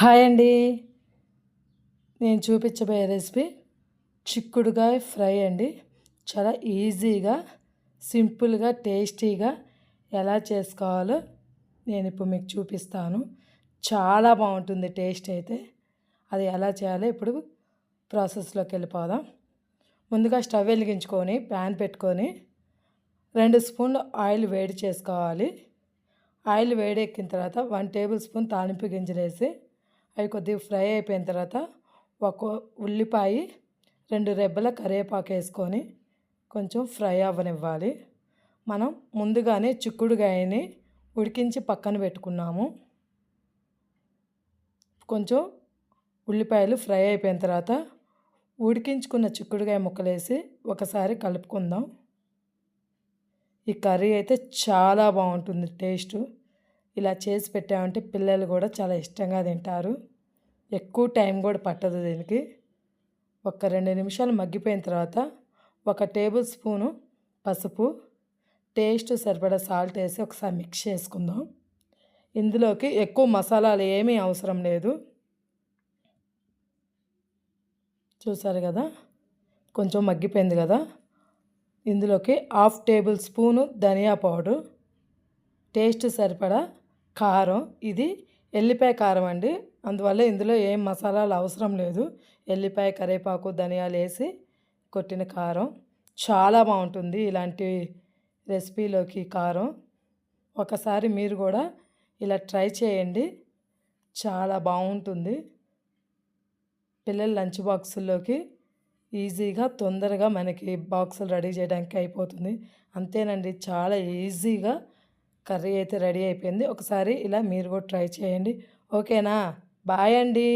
Hi అండి. నేను చూపించబోయే రెసిపీ చిక్కుడుగాయ ఫ్రై అండి. చాలా ఈజీగా సింపుల్గా టేస్టీగా ఎలా చేసుకోవాలో నేను ఇప్పుడు మీకు చూపిస్తాను. చాలా బాగుంటుంది టేస్ట్ అయితే. అది ఎలా చేయాలో ఇప్పుడు ప్రాసెస్లోకి వెళ్ళిపోదాం. ముందుగా స్టవ్ వెలిగించుకొని ప్యాన్ పెట్టుకొని రెండు స్పూన్లు ఆయిల్ వేడి చేసుకోవాలి. ఆయిల్ వేడెక్కిన తర్వాత వన్ టేబుల్ స్పూన్ తాలింపు గింజలు వేసి అవి కొద్దిగా ఫ్రై అయిపోయిన తర్వాత ఒక ఉల్లిపాయ రెండు రెబ్బల కరివేపాకు వేసుకొని కొంచెం ఫ్రై అవ్వనివ్వాలి. మనం ముందుగానే చిక్కుడుగాయని ఉడికించి పక్కన పెట్టుకున్నాము. కొంచెం ఉల్లిపాయలు ఫ్రై అయిపోయిన తర్వాత ఉడికించుకున్న చిక్కుడుగాయ ముక్కలేసి ఒకసారి కలుపుకుందాం. ఈ కర్రీ అయితే చాలా బాగుంటుంది టేస్ట్. ఇలా చేసి పెట్టామంటే పిల్లలు కూడా చాలా ఇష్టంగా తింటారు. ఎక్కువ టైం కూడా పట్టదు దీనికి. ఒక రెండు నిమిషాలు మగ్గిపోయిన తర్వాత ఒక టేబుల్ స్పూను పసుపు టేస్ట్ సరిపడా సాల్ట్ వేసి ఒకసారి మిక్స్ చేసుకుందాం. ఇందులోకి ఎక్కువ మసాలాలు ఏమీ అవసరం లేదు. చూసారు కదా? కొంచెం మగ్గిపోయింది కదా? ఇందులోకి హాఫ్ టేబుల్ స్పూను ధనియా పౌడర్ టేస్ట్ సరిపడా కారం. ఇది ఎల్లిపాయ కారం అండి. అందువల్ల ఇందులో ఏం మసాలాలు అవసరం లేదు. ఎల్లిపాయ కరివేపాకు ధనియాలు వేసి కొట్టిన కారం. చాలా బాగుంటుంది ఇలాంటి రెసిపీలోకి కారం. ఒకసారి మీరు కూడా ఇలా ట్రై చేయండి. చాలా బాగుంటుంది. పిల్లల లంచ్ బాక్సుల్లోకి ఈజీగా తొందరగా మనకి బాక్సులు రెడీ చేయడానికి అయిపోతుంది. అంతేనండి చాలా ఈజీగా కర్రీ అయితే రెడీ అయిపోయింది. ఒకసారి ఇలా మీరు కూడా ట్రై చేయండి. ఓకేనా? బాయ్ అండి.